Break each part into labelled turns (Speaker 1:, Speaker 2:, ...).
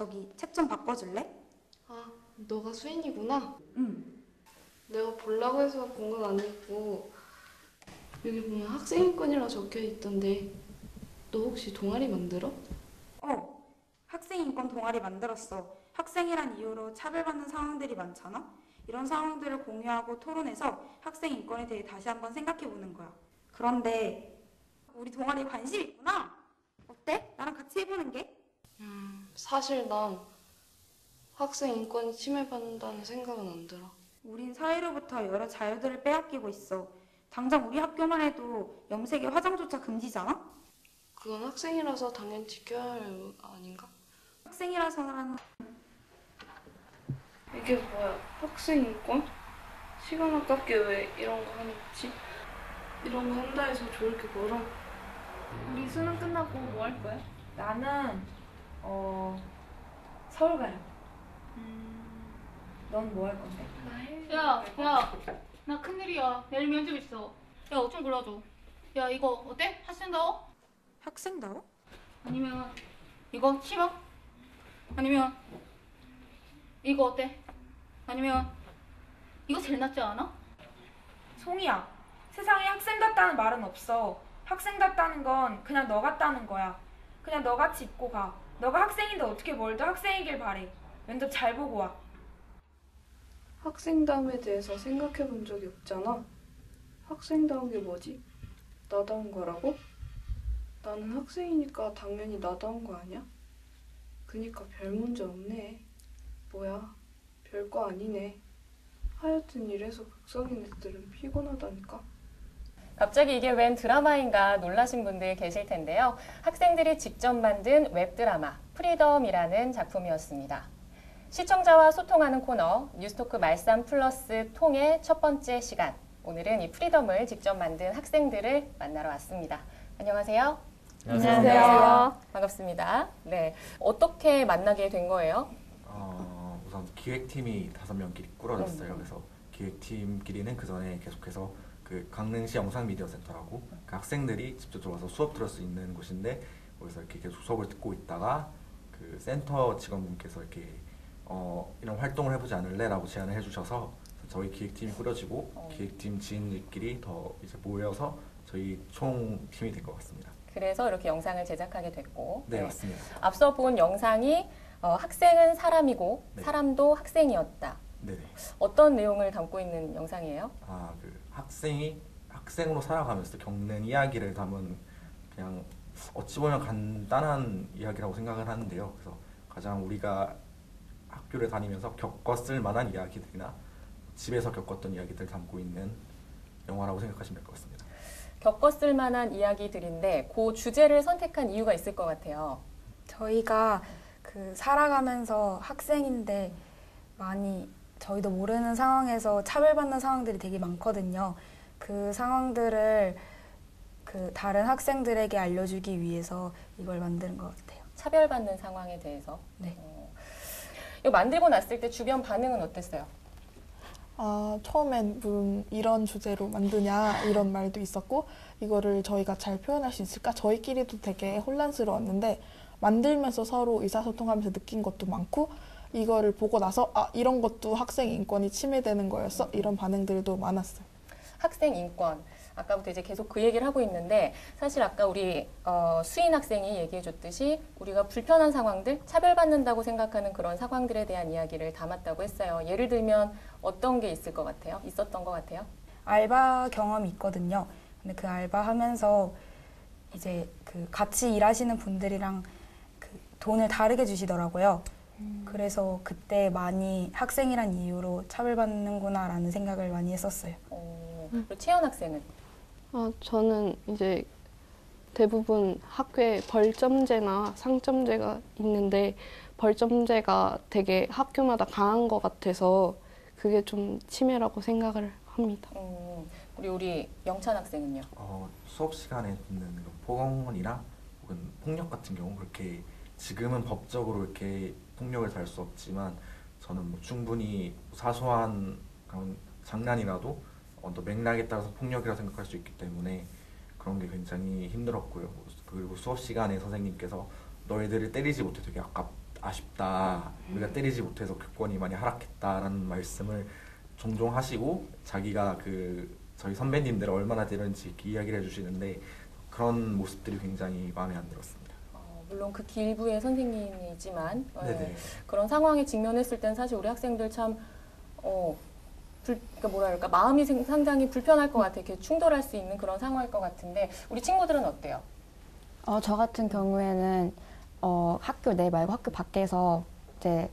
Speaker 1: 저기 책 좀 바꿔줄래?
Speaker 2: 아, 너가 수인이구나?
Speaker 1: 응.
Speaker 2: 내가 보려고 해서 본 건 아니고 여기 보면 학생인권이라 적혀 있던데 너 혹시 동아리 만들어?
Speaker 1: 어. 학생 인권 동아리 만들었어. 학생이란 이유로 차별받는 상황들이 많잖아. 이런 상황들을 공유하고 토론해서 학생 인권에 대해 다시 한번 생각해 보는 거야. 그런데 우리 동아리에 관심 있구나. 어때? 나랑 같이 해보는 게?
Speaker 2: 사실 난 학생 인권이 침해받는다는 생각은 안 들어.
Speaker 1: 우린 사회로부터 여러 자유들을 빼앗기고 있어. 당장 우리 학교만 해도 염색에 화장조차 금지잖아?
Speaker 2: 그건 학생이라서 당연히 지켜야 할 아닌가?
Speaker 1: 학생이라서는
Speaker 2: 이게 뭐야? 학생 인권? 시간 아깝게 왜 이런 거 하는 거지? 이런 거 한다 해서 좋을 게 뭐라?
Speaker 3: 우리 수능 끝나고 뭐 할 거야?
Speaker 4: 나는 어 서울 가려. 넌뭐 할 건데?
Speaker 3: 야, 야, 나 큰일이야. 내일 면접 있어. 야, 옷 좀 골라줘. 야, 이거 어때? 학생다워?
Speaker 1: 학생다워?
Speaker 3: 아니면 이거 심어? 아니면 이거 어때? 아니면 이거 제일 낫지 않아?
Speaker 4: 송이야. 세상에 학생답다는 말은 없어. 학생답다는 건 그냥 너 같다는 거야. 그냥 너같이 입고 가. 너가 학생인데 어떻게 뭘 더 학생이길 바래. 면접 잘 보고 와.
Speaker 2: 학생다움에 대해서 생각해 본 적이 없잖아. 학생다운 게 뭐지? 나다운 거라고? 나는 학생이니까 당연히 나다운 거 아니야? 그니까 별 문제 없네. 뭐야, 별거 아니네. 하여튼 이래서 극성인 애들은 피곤하다니까.
Speaker 5: 갑자기 이게 웬 드라마인가 놀라신 분들 계실 텐데요. 학생들이 직접 만든 웹드라마 프리덤이라는 작품이었습니다. 시청자와 소통하는 코너 뉴스토크 말쌈 플러스 통의 첫 번째 시간. 오늘은 이 프리덤을 직접 만든 학생들을 만나러 왔습니다. 안녕하세요.
Speaker 6: 안녕하세요.
Speaker 5: 반갑습니다. 네. 어떻게 만나게 된 거예요?
Speaker 6: 어, 우선 기획팀이 다섯 명끼리 꾸려졌어요. 그래서 기획팀끼리는 그 전에 계속해서 그 강릉시 영상미디어센터라고 그 학생들이 직접 들어와서 수업 들을 수 있는 곳인데 거기서 이렇게 계속 수업을 듣고 있다가 그 센터 직원분께서 이렇게 어, 이런 활동을 해보지 않을래라고 제안을 해주셔서 저희 기획팀이 꾸려지고
Speaker 5: 어.
Speaker 6: 기획팀 지인들끼리 더 이제 모여서 저희 총 팀이 된것 같습니다.
Speaker 5: 그래서 이렇게 영상을 제작하게 됐고.
Speaker 6: 네, 맞습니다.
Speaker 5: 앞서 본 영상이 어, 학생은 사람이고
Speaker 6: 네.
Speaker 5: 사람도 학생이었다.
Speaker 6: 네네.
Speaker 5: 어떤 내용을 담고 있는 영상이에요?
Speaker 6: 아, 그 학생이 학생으로 살아가면서 겪는 이야기를 담은 그냥 어찌 보면 간단한 이야기라고 생각을 하는데요. 그래서 가장 우리가 학교를 다니면서 겪었을 만한 이야기들이나 집에서 겪었던 이야기들 담고 있는 영화라고 생각하시면 될 것 같습니다.
Speaker 5: 겪었을 만한 이야기들인데 그 주제를 선택한 이유가 있을 것 같아요.
Speaker 7: 저희가 그 살아가면서 학생인데 많이 저희도 모르는 상황에서 차별받는 상황들이 되게 많거든요. 그 상황들을 그 다른 학생들에게 알려주기 위해서 이걸 만든 것 같아요.
Speaker 5: 차별받는 상황에 대해서.
Speaker 7: 네.
Speaker 5: 어, 이거 만들고 났을 때 주변 반응은 어땠어요?
Speaker 8: 아, 처음엔 물론 이런 주제로 만드냐 이런 말도 있었고 이거를 저희가 잘 표현할 수 있을까 저희끼리도 되게 혼란스러웠는데 만들면서 서로 의사소통하면서 느낀 것도 많고 이거를 보고 나서 아 이런 것도 학생 인권이 침해되는 거였어 이런 반응들도 많았어요.
Speaker 5: 학생 인권. 아까부터 이제 계속 그 얘기를 하고 있는데 사실 아까 우리 어, 수인 학생이 얘기해 줬듯이 우리가 불편한 상황들, 차별받는다고 생각하는 그런 상황들에 대한 이야기를 담았다고 했어요. 예를 들면 어떤 게 있을 것 같아요? 있었던 것 같아요?
Speaker 7: 알바 경험이 있거든요. 근데 그 알바 하면서 이제 그 같이 일하시는 분들이랑 그 돈을 다르게 주시더라고요. 그래서 그때 많이 학생이란 이유로 차별받는구나라는 생각을 많이 했었어요.
Speaker 5: 어, 그리고 채연 학생은
Speaker 2: 아, 저는 이제 대부분 학교에 벌점제나 상점제가 있는데 벌점제가 되게 학교마다 강한 것 같아서 그게 좀 침해라고 생각을 합니다.
Speaker 5: 음, 우리 우리 영찬 학생은요?
Speaker 6: 어, 수업 시간에 듣는 그런 폭언이나 혹은 폭력 같은 경우 그렇게 지금은 법적으로 이렇게 폭력을 다할 수 없지만 저는 뭐 충분히 사소한 그런 장난이라도 어, 또 맥락에 따라서 폭력이라 생각할 수 있기 때문에 그런 게 굉장히 힘들었고요. 그리고 수업 시간에 선생님께서 너희들을 때리지 못해 되게 아깝 아쉽다. 우리가 때리지 못해서 교권이 많이 하락했다라는 말씀을 종종 하시고 자기가 그 저희 선배님들 얼마나 때렸는지 이야기를 해주시는데 그런 모습들이 굉장히 마음에 안.
Speaker 5: 어, 물론 그 길부의 선생님이지만 어,
Speaker 6: 네네.
Speaker 5: 그런 상황에 직면했을 땐 사실 우리 학생들 참 어, 불, 그러니까 뭐라 그럴까 마음이 생- 상당히 불편할 것 같아. 이렇게 충돌할 수 있는 그런 상황일 것 같은데 우리 친구들은 어때요?
Speaker 9: 어, 저 같은 경우에는 어, 학교 내 말고 학교 밖에서 이제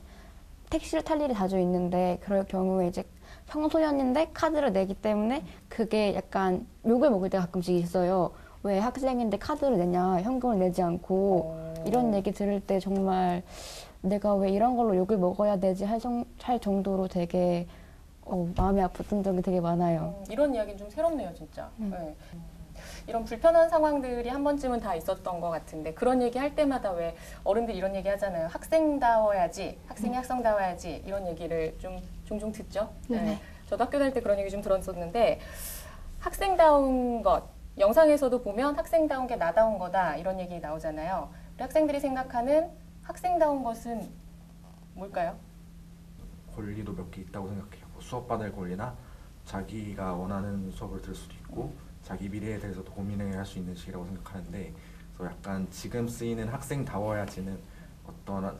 Speaker 9: 택시를 탈 일이 자주 있는데 그럴 경우에 이제 청소년인데 카드를 내기 때문에 그게 약간 욕을 먹을 때가 가끔씩 있어요. 왜 학생인데 카드를 내냐, 현금을 내지 않고
Speaker 5: 어,
Speaker 9: 이런 얘기 들을 때 정말 내가 왜 이런 걸로 욕을 먹어야 되지 할, 정, 할 정도로 되게 어, 마음이 아팠던 적이 되게 많아요.
Speaker 5: 음, 이런 이야기는 좀 새롭네요, 진짜.
Speaker 9: 음.
Speaker 5: 네. 이런 불편한 상황들이 한 번쯤은 다 있었던 것 같은데 그런 얘기 할 때마다 왜 어른들 이런 얘기 하잖아요. 학생다워야지, 학생이 학생다워야지 이런 얘기를 좀 종종 듣죠.
Speaker 9: 네.
Speaker 5: 저도 학교 다닐 때 그런 얘기 좀 들었었는데 학생다운 것 영상에서도 보면 학생다운 게 나다운 거다 이런 얘기 나오잖아요. 우리 학생들이 생각하는 학생다운 것은 뭘까요?
Speaker 6: 권리도 몇 개 있다고 생각해요. 뭐 수업 받을 권리나 자기가 원하는 수업을 들을 수도 있고 자기 미래에 대해서도 고민을 할 수 있는 시기라고 생각하는데 그래서 약간 지금 쓰이는 학생다워야지는 어떤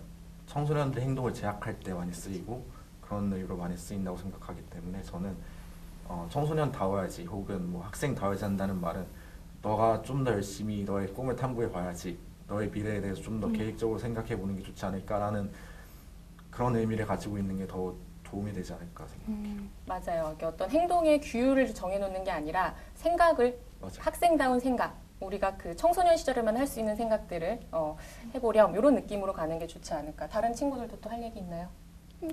Speaker 6: 청소년들 행동을 제약할 때 많이 쓰이고 그런 의미로 많이 쓰인다고 생각하기 때문에 저는 어, 청소년다워야지 혹은 뭐 학생다워야지 한다는 말은 너가 좀 더 열심히 너의 꿈을 탐구해 봐야지 너의 미래에 대해서 좀 더 계획적으로 생각해 보는 게 좋지 않을까라는 그런 의미를 가지고 있는 게 더 도움이 되지 않을까 생각해요.
Speaker 5: 맞아요. 이게 어떤 행동의 규율을 정해놓는 게 아니라 생각을
Speaker 6: 맞아요.
Speaker 5: 학생다운 생각, 우리가 그 청소년 시절에만 할 수 있는 생각들을 어, 해보렴 이런 느낌으로 가는 게 좋지 않을까. 다른 친구들도 또 할 얘기 있나요?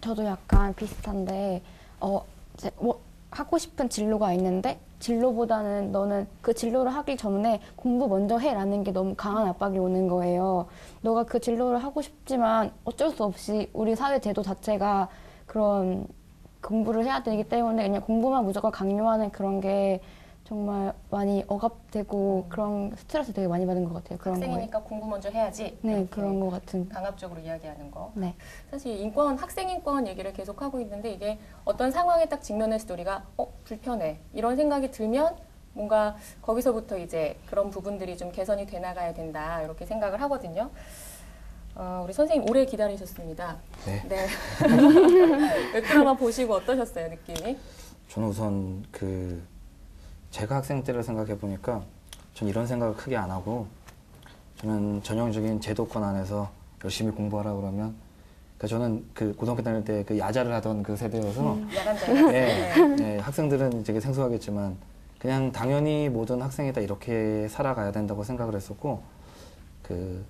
Speaker 9: 저도 약간 비슷한데 어 이제 뭐 하고 싶은 진로가 있는데 진로보다는 너는 그 진로를 하기 전에 공부 먼저 해라는 게 너무 강한 압박이 오는 거예요. 너가 그 진로를 하고 싶지만 어쩔 수 없이 우리 사회 제도 자체가 그런 공부를 해야 되기 때문에 그냥 공부만 무조건 강요하는 그런 게 정말 많이 억압되고 그런 스트레스 되게 많이 받은 것 같아요. 그런 거에.
Speaker 5: 학생이니까 공부 먼저 해야지.
Speaker 9: 네, 그런 것 같은.
Speaker 5: 강압적으로 이야기하는 거.
Speaker 9: 네.
Speaker 5: 사실 인권, 학생 인권 얘기를 계속 하고 있는데 이게 어떤 상황에 딱 직면했을 때 우리가 어 불편해 이런 생각이 들면 뭔가 거기서부터 이제 그런 부분들이 좀 개선이 돼 나가야 된다 이렇게 생각을 하거든요. 어, 우리 선생님 오래 기다리셨습니다.
Speaker 10: 네.
Speaker 5: 웹드라마 보시고 어떠셨어요 느낌이?
Speaker 10: 저는 우선 그 제가 학생 때를 생각해 보니까 전 이런 생각을 크게 안 하고 저는 전형적인 제도권 안에서 열심히 공부하라 그러면 그러니까 저는 그 고등학교 다닐 때 그 야자를 하던 그 세대여서
Speaker 5: 야간자에
Speaker 10: 네, 네, 학생들은 되게 생소하겠지만 그냥 당연히 모든 학생이 다 이렇게 살아가야 된다고 생각을 했었고 그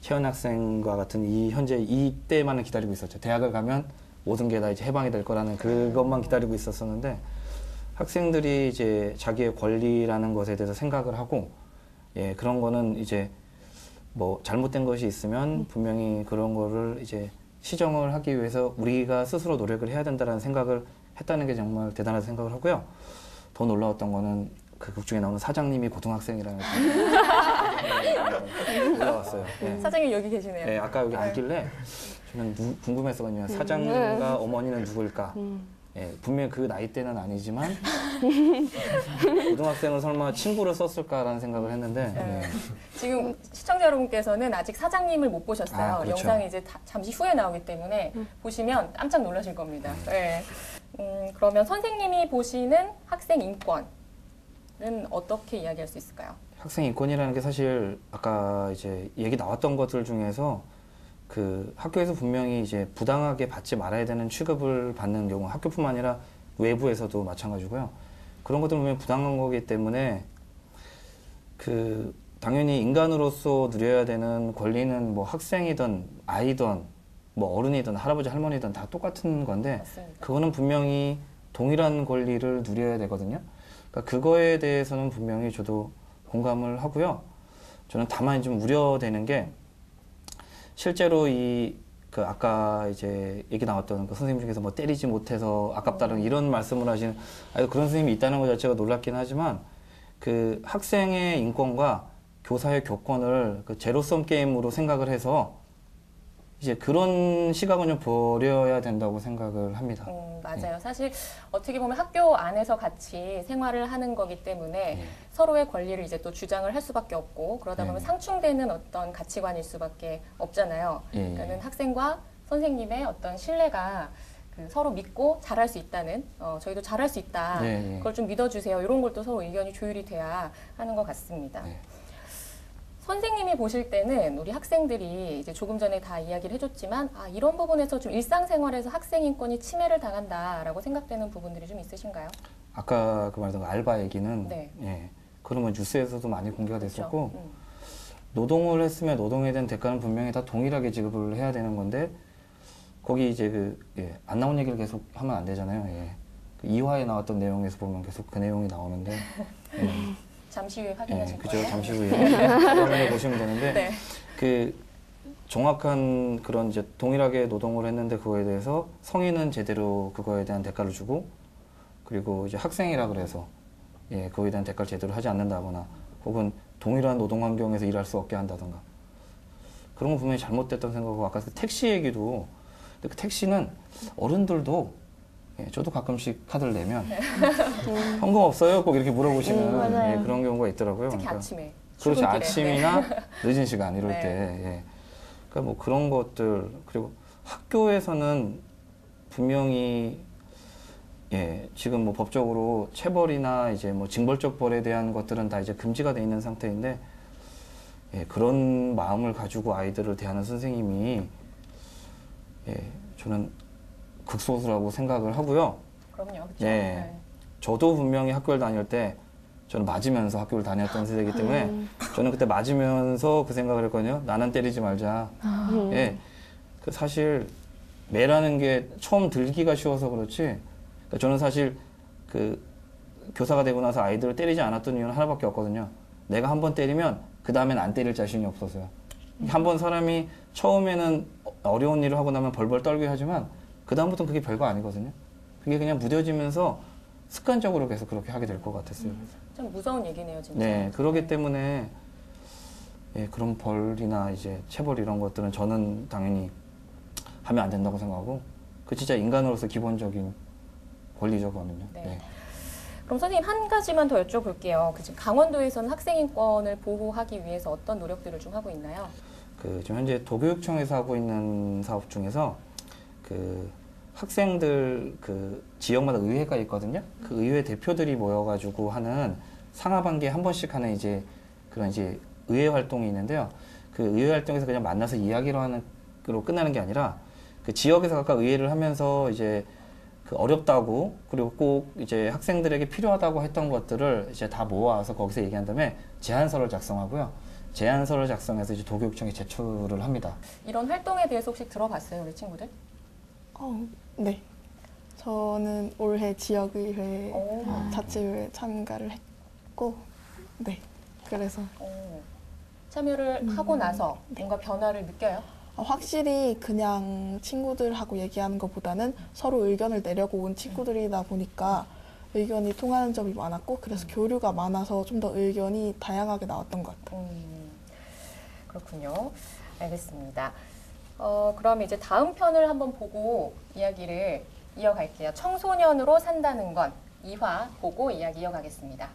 Speaker 10: 채연 학생과 같은 이 현재 이 때만을 기다리고 있었죠. 대학을 가면 모든 게 다 이제 해방이 될 거라는 그것만 기다리고 있었었는데 학생들이 이제 자기의 권리라는 것에 대해서 생각을 하고 예 그런 거는 이제 뭐 잘못된 것이 있으면 분명히 그런 거를 이제 시정을 하기 위해서 우리가 스스로 노력을 해야 된다는 생각을 했다는 게 정말 대단하다 생각을 하고요. 더 놀라웠던 거는 그 극 중에 나오는 사장님이 고등학생이라는 게 놀라웠어요. 예.
Speaker 5: 사장님 여기 계시네요.
Speaker 10: 네, 아까 여기 앉길래 저는 누- 궁금했었거든요. 사장님과 어머니는 누굴까? 예, 분명히 그 나이대는 아니지만 고등학생은 설마 친구를 썼을까라는 생각을 했는데
Speaker 5: 네.
Speaker 10: 예.
Speaker 5: 지금 시청자 여러분께서는 아직 사장님을 못 보셨어요.
Speaker 10: 아, 그렇죠.
Speaker 5: 영상이 이제 다- 잠시 후에 나오기 때문에 보시면 깜짝 놀라실 겁니다. 네. 음, 그러면 선생님이 보시는 학생 인권은 어떻게 이야기할 수 있을까요?
Speaker 10: 학생 인권이라는 게 사실 아까 이제 얘기 나왔던 것들 중에서 그 학교에서 분명히 이제 부당하게 받지 말아야 되는 취급을 받는 경우 학교뿐만 아니라 외부에서도 마찬가지고요. 그런 것들 보면 부당한 거기 때문에 그 당연히 인간으로서 누려야 되는 권리는 뭐 학생이든 아이든 뭐 어른이든 할아버지 할머니든 다 똑같은 건데
Speaker 5: 맞습니다.
Speaker 10: 그거는 분명히 동일한 권리를 누려야 되거든요. 그러니까 그거에 대해서는 분명히 저도 공감을 하고요. 저는 다만 좀 우려되는 게 실제로 이 그 아까 이제 얘기 나왔던 그 선생님 중에서 뭐 때리지 못해서 아깝다는 이런 말씀을 하시는 아 그런 선생님이 있다는 것 자체가 놀랍긴 하지만 그 학생의 인권과 교사의 교권을 그 제로섬 게임으로 생각을 해서 이제 그런 시각은 좀 버려야 된다고 생각을 합니다.
Speaker 5: 음, 맞아요. 사실 어떻게 보면 학교 안에서 같이 생활을 하는 거기 때문에
Speaker 10: 네.
Speaker 5: 서로의 권리를 이제 또 주장을 할 수밖에 없고 그러다 보면
Speaker 10: 네.
Speaker 5: 상충되는 어떤 가치관일 수밖에 없잖아요.
Speaker 10: 예, 예.
Speaker 5: 그러니까는 학생과 선생님의 어떤 신뢰가 그 서로 믿고 잘할 수 있다는 어, 저희도 잘할 수 있다.
Speaker 10: 네, 예.
Speaker 5: 그걸 좀 믿어주세요. 이런 걸 또 서로 의견이 조율이 돼야 하는 것 같습니다.
Speaker 10: 네.
Speaker 5: 선생님이 보실 때는 우리 학생들이 이제 조금 전에 다 이야기를 해줬지만 아, 이런 부분에서 좀 일상생활에서 학생 인권이 침해를 당한다라고 생각되는 부분들이 좀 있으신가요?
Speaker 10: 아까 그 말했던 그 알바 얘기는
Speaker 5: 네.
Speaker 10: 예, 그러면 뉴스에서도 많이 공개가 됐었고
Speaker 5: 그렇죠? 음.
Speaker 10: 노동을 했으면 노동에 대한 대가는 분명히 다 동일하게 지급을 해야 되는 건데 거기 이제 그, 예, 안 나온 얘기를 계속 하면 안 되잖아요. 예. 그 2화에 나왔던 내용에서 보면 계속 그 내용이 나오는데 예,
Speaker 5: 잠시 후에
Speaker 10: 예,
Speaker 5: 확인하실
Speaker 10: 그죠.
Speaker 5: 거예요.
Speaker 10: 잠시 후에 화면에 보시면 되는데
Speaker 5: 네.
Speaker 10: 그 정확한 그런 이제 동일하게 노동을 했는데 그거에 대해서 성인은 제대로 그거에 대한 대가를 주고 그리고 이제 학생이라 그래서 예, 그거에 대한 대가를 제대로 하지 않는다거나 혹은 동일한 노동 환경에서 일할 수 없게 한다던가 그런 건 분명히 잘못됐다고 생각하고 아까 그 택시 얘기도 근데 그 택시는 어른들도 예, 저도 가끔씩 카드를 내면 현금 없어요? 꼭 이렇게 물어보시는
Speaker 9: 음.
Speaker 10: 예, 그런 경우가 있더라고요.
Speaker 5: 특히
Speaker 10: 그러니까
Speaker 5: 아침에.
Speaker 10: 그렇죠. 아침이나 늦은 시간 이럴
Speaker 5: 네.
Speaker 10: 때. 예. 그러니까 뭐 그런 것들 그리고 학교에서는 분명히 예, 지금 뭐 법적으로 체벌이나 이제 뭐 징벌적 벌에 대한 것들은 다 이제 금지가 돼 있는 상태인데 예, 그런 마음을 가지고 아이들을 대하는 선생님이 예, 저는 극소수라고 생각을 하고요.
Speaker 5: 그럼요. 그렇죠?
Speaker 10: 네. 저도 분명히 학교를 다닐 때 저는 맞으면서 학교를 다녔던 세대이기 때문에 저는 그때 맞으면서 그 생각을 했거든요. 나는 때리지 말자. 예. 그 사실 매라는 게 처음 들기가 쉬워서 그렇지. 그러니까 저는 사실 그 교사가 되고 나서 아이들을 때리지 않았던 이유는 하나밖에 없거든요. 내가 한 번 때리면 그 다음엔 안 때릴 자신이 없어서요. 한번 사람이 처음에는 어려운 일을 하고 나면 벌벌 떨게 하지만 그 다음부터는 그게 별거 아니거든요. 그게 그냥 무뎌지면서 습관적으로 계속 그렇게 하게 될 것 같았어요.
Speaker 5: 좀 무서운 얘기네요, 진짜.
Speaker 10: 네, 그러기 때문에 예, 그런 벌이나 이제 체벌 이런 것들은 저는 당연히 하면 안 된다고 생각하고 그 진짜 인간으로서 기본적인 권리죠, 그거는요.
Speaker 5: 네.
Speaker 10: 네.
Speaker 5: 그럼 선생님 한 가지만 더 여쭤볼게요. 그 지금 강원도에서는 학생 인권을 보호하기 위해서 어떤 노력들을 좀 하고 있나요?
Speaker 10: 그 지금 현재 도교육청에서 하고 있는 사업 중에서 그 학생들 그 지역마다 의회가 있거든요. 그 의회 대표들이 모여가지고 하는 상하반기에 한 번씩 하는 이제 그런 이제 의회 활동이 있는데요. 그 의회 활동에서 그냥 만나서 이야기로 하는 으로 끝나는 게 아니라 그 지역에서 각각 의회를 하면서 이제 그 어렵다고 그리고 꼭 이제 학생들에게 필요하다고 했던 것들을 이제 다 모아서 거기서 얘기한 다음에 제안서를 작성하고요. 제안서를 작성해서 이제 도교육청에 제출을 합니다.
Speaker 5: 이런 활동에 대해서 혹시 들어봤어요, 우리 친구들?
Speaker 8: 어, 네. 저는 올해 지역의회
Speaker 5: 오.
Speaker 8: 자치회 참가를 했고, 네. 그래서
Speaker 5: 어, 참여를 하고 나서 뭔가 변화를 느껴요?
Speaker 8: 어, 확실히 그냥 친구들하고 얘기하는 것보다는 서로 의견을 내려고 온 친구들이다 보니까 의견이 통하는 점이 많았고 그래서 교류가 많아서 좀 더 의견이 다양하게 나왔던 것 같아요.
Speaker 5: 음, 그렇군요. 알겠습니다. 어, 그럼 이제 다음 편을 한번 보고 이야기를 이어갈게요. 청소년으로 산다는 건 2화 보고 이야기 이어가겠습니다.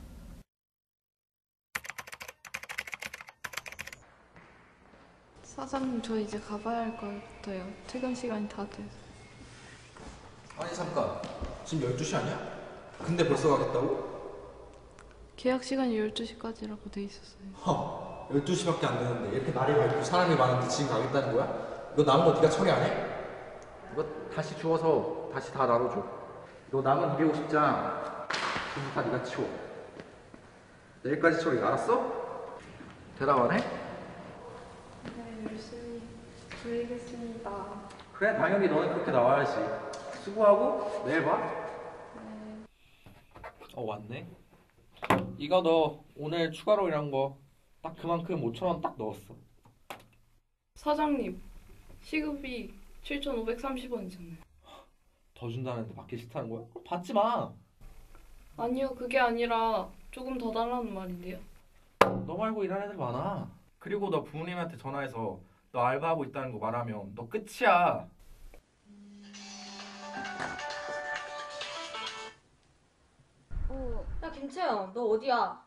Speaker 2: 사장님 저 이제 가봐야 할 것 같아요. 퇴근 시간이 다 돼서.
Speaker 11: 아니 잠깐 지금 12시 아니야? 근데 벌써 가겠다고?
Speaker 2: 계약 시간이 12시까지라고 돼 있었어요.
Speaker 11: 허 12시밖에 안 되는데 이렇게 날이 밝고 사람이 많은데 지금 가겠다는 거야? 이거 남은 거 네가 처리 안 해? 이거 다시 주워서 다시 다 나눠줘 너 남은 250장 전부 다 네가 치워 내일까지 처리 알았어? 대답 안 해?
Speaker 2: 네, 열심히 줄이겠습니다.
Speaker 11: 그래 당연히 너는 그렇게 나와야지 수고하고 내일 봐 어, 왔네. 이거 너 오늘 추가로 일한 거 딱 그만큼 5천 원 딱 넣었어.
Speaker 2: 사장님 시급이 7,530원이잖아요.
Speaker 11: 더 준다는데 받기 싫다는 거야? 그럼 받지 마.
Speaker 2: 아니요 그게 아니라 조금 더 달라는 말인데요.
Speaker 11: 너 말고 일하는 애들 많아. 그리고 너 부모님한테 전화해서 너 알바하고 있다는 거 말하면 너 끝이야.
Speaker 12: 어, 야 김채연, 너 어디야?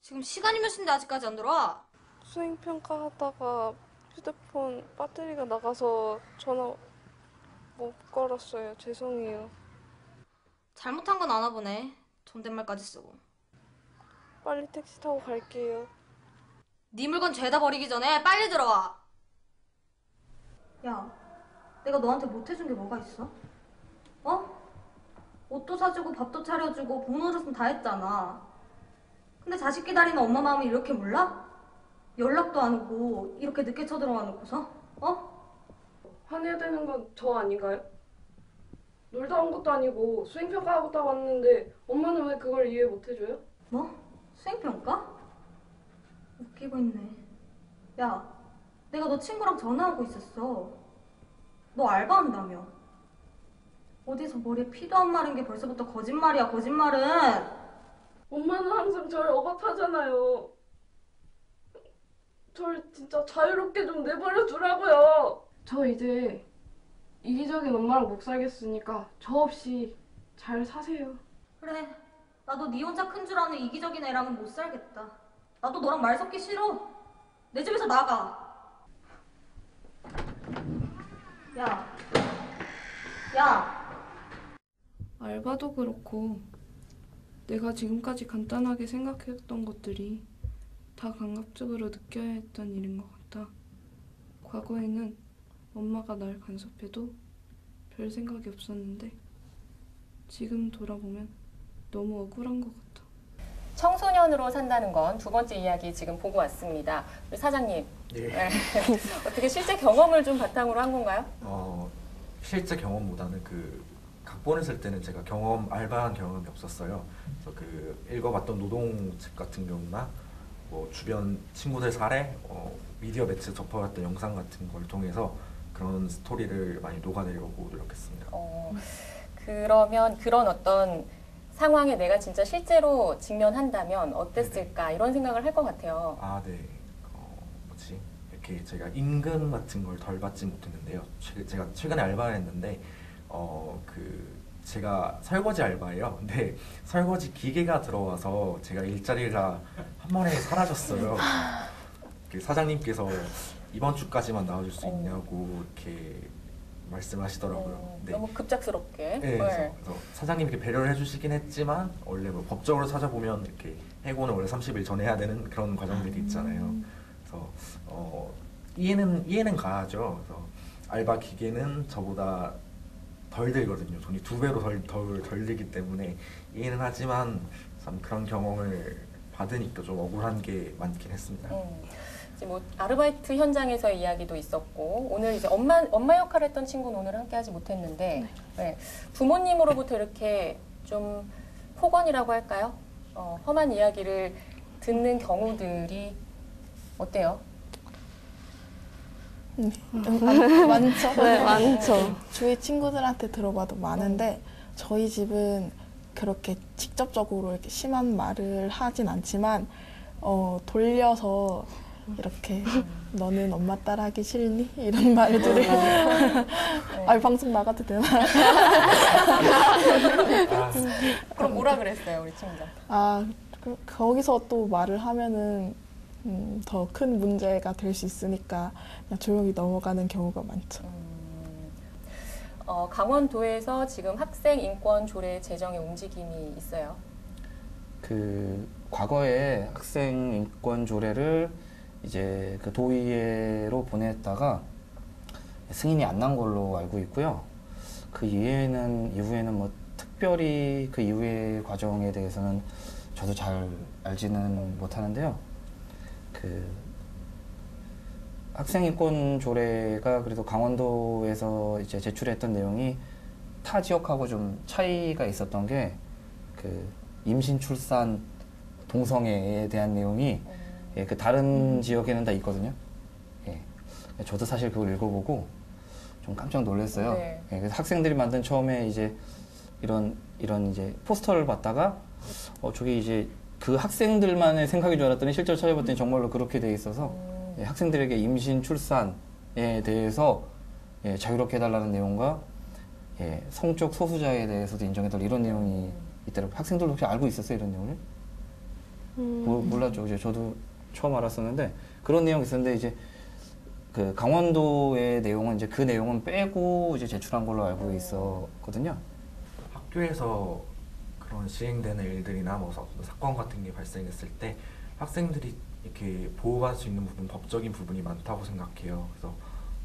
Speaker 12: 지금 시간이 몇 시인데 아직까지 안 들어와?
Speaker 2: 수행평가 하다가 휴대폰 배터리가 나가서 전화 못 걸었어요. 죄송해요.
Speaker 12: 잘못한 건 아나 보네. 존댓말까지 쓰고.
Speaker 2: 빨리 택시 타고 갈게요.
Speaker 12: 네 물건 죄다 버리기 전에 빨리 들어와. 야, 내가 너한테 못 해준 게 뭐가 있어? 어? 옷도 사주고 밥도 차려주고 보너줬으면 다 했잖아. 근데 자식 기다리는 엄마 마음을 이렇게 몰라? 연락도 안 오고 이렇게 늦게 쳐들어와 놓고서? 어?
Speaker 2: 화내야 되는 건 저 아닌가요? 놀다 온 것도 아니고 수행평가 하고 딱 왔는데 엄마는 왜 그걸 이해 못 해줘요?
Speaker 12: 뭐? 수행평가? 웃기고 있네. 야, 내가 너 친구랑 전화하고 있었어. 너 알바한다며. 어디서 머리에 피도 안 마른 게 벌써부터 거짓말이야, 거짓말은.
Speaker 2: 엄마는 항상 절 억압하잖아요. 절 진짜 자유롭게 좀 내버려 두라고요. 저 이제 이기적인 엄마랑 못 살겠으니까 저 없이 잘 사세요.
Speaker 12: 그래, 나도 네 혼자 큰 줄 아는 이기적인 애랑은 못 살겠다. 나도 너랑 말 섞기 싫어. 내 집에서 나가. 야, 야.
Speaker 2: 알바도 그렇고 내가 지금까지 간단하게 생각했던 것들이 다 감각적으로 느껴야 했던 일인 것 같아. 과거에는 엄마가 날 간섭해도 별 생각이 없었는데 지금 돌아보면 너무 억울한 것 같아.
Speaker 5: 청소년으로 산다는 건 두 번째 이야기 지금 보고 왔습니다. 우리 사장님,
Speaker 6: 예.
Speaker 5: 네. 어떻게 실제 경험을 좀 바탕으로 한 건가요?
Speaker 6: 어, 실제 경험보다는 그 각본을 쓸 때는 제가 경험 알바한 경험이 없었어요. 그래서 그 읽어봤던 노동책 같은 경우나 뭐 주변 친구들 사례, 어, 미디어 매체 접해봤던 영상 같은 걸 통해서 그런 스토리를 많이 녹아내려고 노력했습니다.
Speaker 5: 어, 그러면 그런 어떤 상황에 내가 진짜 실제로 직면한다면 어땠을까 이런 생각을 할 것 같아요.
Speaker 6: 아, 네. 어, 뭐지? 이렇게 제가 임금 같은 걸 덜 받지 못했는데요. 최, 제가 최근에 알바를 했는데, 어, 그, 제가 설거지 알바예요. 근데 설거지 기계가 들어와서 제가 일자리가 한 번에 사라졌어요. 그 사장님께서 이번 주까지만 나와줄 수 있냐고 이렇게 말씀하시더라고요.
Speaker 5: 어,
Speaker 6: 네.
Speaker 5: 너무 급작스럽게.
Speaker 6: 네,
Speaker 5: 네.
Speaker 6: 그래서, 그래서 사장님이 배려를 해주시긴 했지만 원래 뭐 법적으로 찾아보면 이렇게 해고는 원래 30일 전에 해야 되는 그런 과정들이 있잖아요. 그래서 어, 이해는 이해는 가죠. 그래서 알바 기계는 저보다 덜 들거든요. 돈이 두 배로 덜, 덜, 덜 들기 때문에 이해는 하지만 참 그런 경험을 받으니까 좀 억울한 게 많긴 했습니다.
Speaker 5: 음, 이제 뭐 아르바이트 현장에서의 이야기도 있었고 오늘 이제 엄마 엄마 역할을 했던 친구는 오늘 함께하지 못했는데 네. 부모님으로부터 이렇게 좀 폭언이라고 할까요? 어, 험한 이야기를 듣는 경우들이 어때요?
Speaker 8: 음, 음, 많죠?
Speaker 2: 네, 많죠.
Speaker 8: 주위 친구들한테 들어봐도 많은데 저희 집은 그렇게 직접적으로 이렇게 심한 말을 하진 않지만 어, 돌려서 이렇게 너는 엄마 따라 하기 싫니? 이런 말들을 아 방송 나가도 되나?
Speaker 5: 그럼 뭐라 그랬어요 우리 친구가?
Speaker 8: 아 그, 거기서 또 말을 하면은 음, 더 큰 문제가 될 수 있으니까 그냥 조용히 넘어가는 경우가 많죠.
Speaker 5: 어, 강원도에서 지금 학생 인권 조례 제정의 움직임이 있어요.
Speaker 10: 그 과거에 학생 인권 조례를 이제 그 도의회로 보냈다가 승인이 안 난 걸로 알고 있고요. 그 이후에는 이후에는 뭐 특별히 그 이후의 과정에 대해서는 저도 잘 알지는 못하는데요. 그 학생 인권 조례가 그래도 강원도에서 이제 제출했던 내용이 타 지역하고 좀 차이가 있었던 게 그 임신 출산 동성애에 대한 내용이 예, 그 다른 지역에는 다 있거든요. 예. 저도 사실 그걸 읽어보고 좀 깜짝 놀랐어요.
Speaker 5: 네.
Speaker 10: 예, 그래서 학생들이 만든 처음에 이제 이런 이런 이제 포스터를 봤다가 어 저게 이제 그 학생들만의 생각인 줄 알았더니 실제로 찾아봤더니 정말로 그렇게 돼 있어서 예, 학생들에게 임신 출산에 대해서 예, 자유롭게 해달라는 내용과 예, 성적 소수자에 대해서도 인정해달라 이런 내용이 있더라고요. 학생들도 혹시 알고 있었어요 이런 내용을? 모- 몰랐죠. 이제 저도 처음 알았었는데 그런 내용이 있었는데 이제 그 강원도의 내용은 이제 그 내용은 빼고 이제 제출한 걸로 알고 있었거든요.
Speaker 6: 학교에서 그런 시행되는 일들이나 뭐 사- 사건 같은 게 발생했을 때 학생들이 이렇게 보호받을 수 있는 부분, 법적인 부분이 많다고 생각해요. 그래서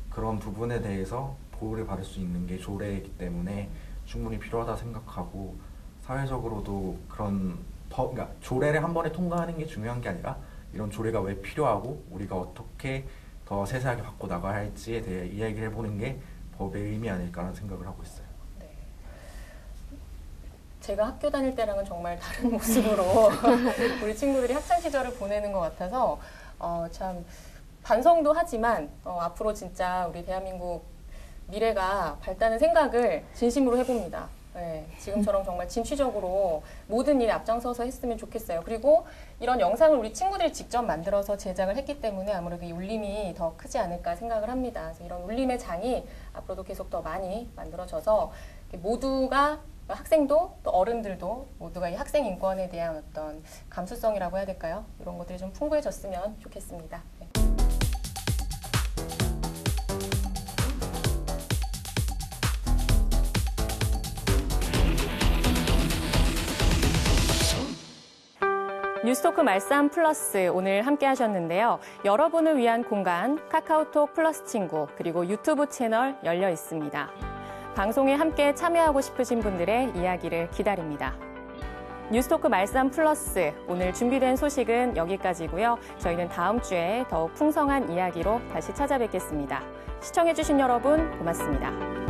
Speaker 6: 그런 부분에 대해서 보호를 받을 수 있는 게 조례이기 때문에 충분히 필요하다 생각하고 사회적으로도 그런 법, 그러니까 조례를 한 번에 통과하는 게 중요한 게 아니라 이런 조례가 왜 필요하고 우리가 어떻게 더 세세하게 바꿔 나가야 할지에 대해 이야기를 해보는 게 법의 의미 아닐까라는 생각을 하고 있어요.
Speaker 5: 제가 학교 다닐 때랑은 정말 다른 모습으로 우리 친구들이 학창 시절을 보내는 것 같아서 어, 참 반성도 하지만 어, 앞으로 진짜 우리 대한민국 미래가 밝다는 생각을 진심으로 해봅니다. 네, 지금처럼 정말 진취적으로 모든 일에 앞장서서 했으면 좋겠어요. 그리고 이런 영상을 우리 친구들이 직접 만들어서 제작을 했기 때문에 아무래도 이 울림이 더 크지 않을까 생각을 합니다. 그래서 이런 울림의 장이 앞으로도 계속 더 많이 만들어져서 모두가 학생도 또 어른들도 모두가 이 학생 인권에 대한 어떤 감수성이라고 해야 될까요? 이런 것들이 좀 풍부해졌으면 좋겠습니다. 네. 뉴스토크 말쌈 플러스 오늘 함께 하셨는데요. 여러분을 위한 공간 카카오톡 플러스 친구 그리고 유튜브 채널 열려 있습니다. 방송에 함께 참여하고 싶으신 분들의 이야기를 기다립니다. 뉴스토크 말쌈 플러스 오늘 준비된 소식은 여기까지고요. 저희는 다음 주에 더욱 풍성한 이야기로 다시 찾아뵙겠습니다. 시청해주신 여러분 고맙습니다.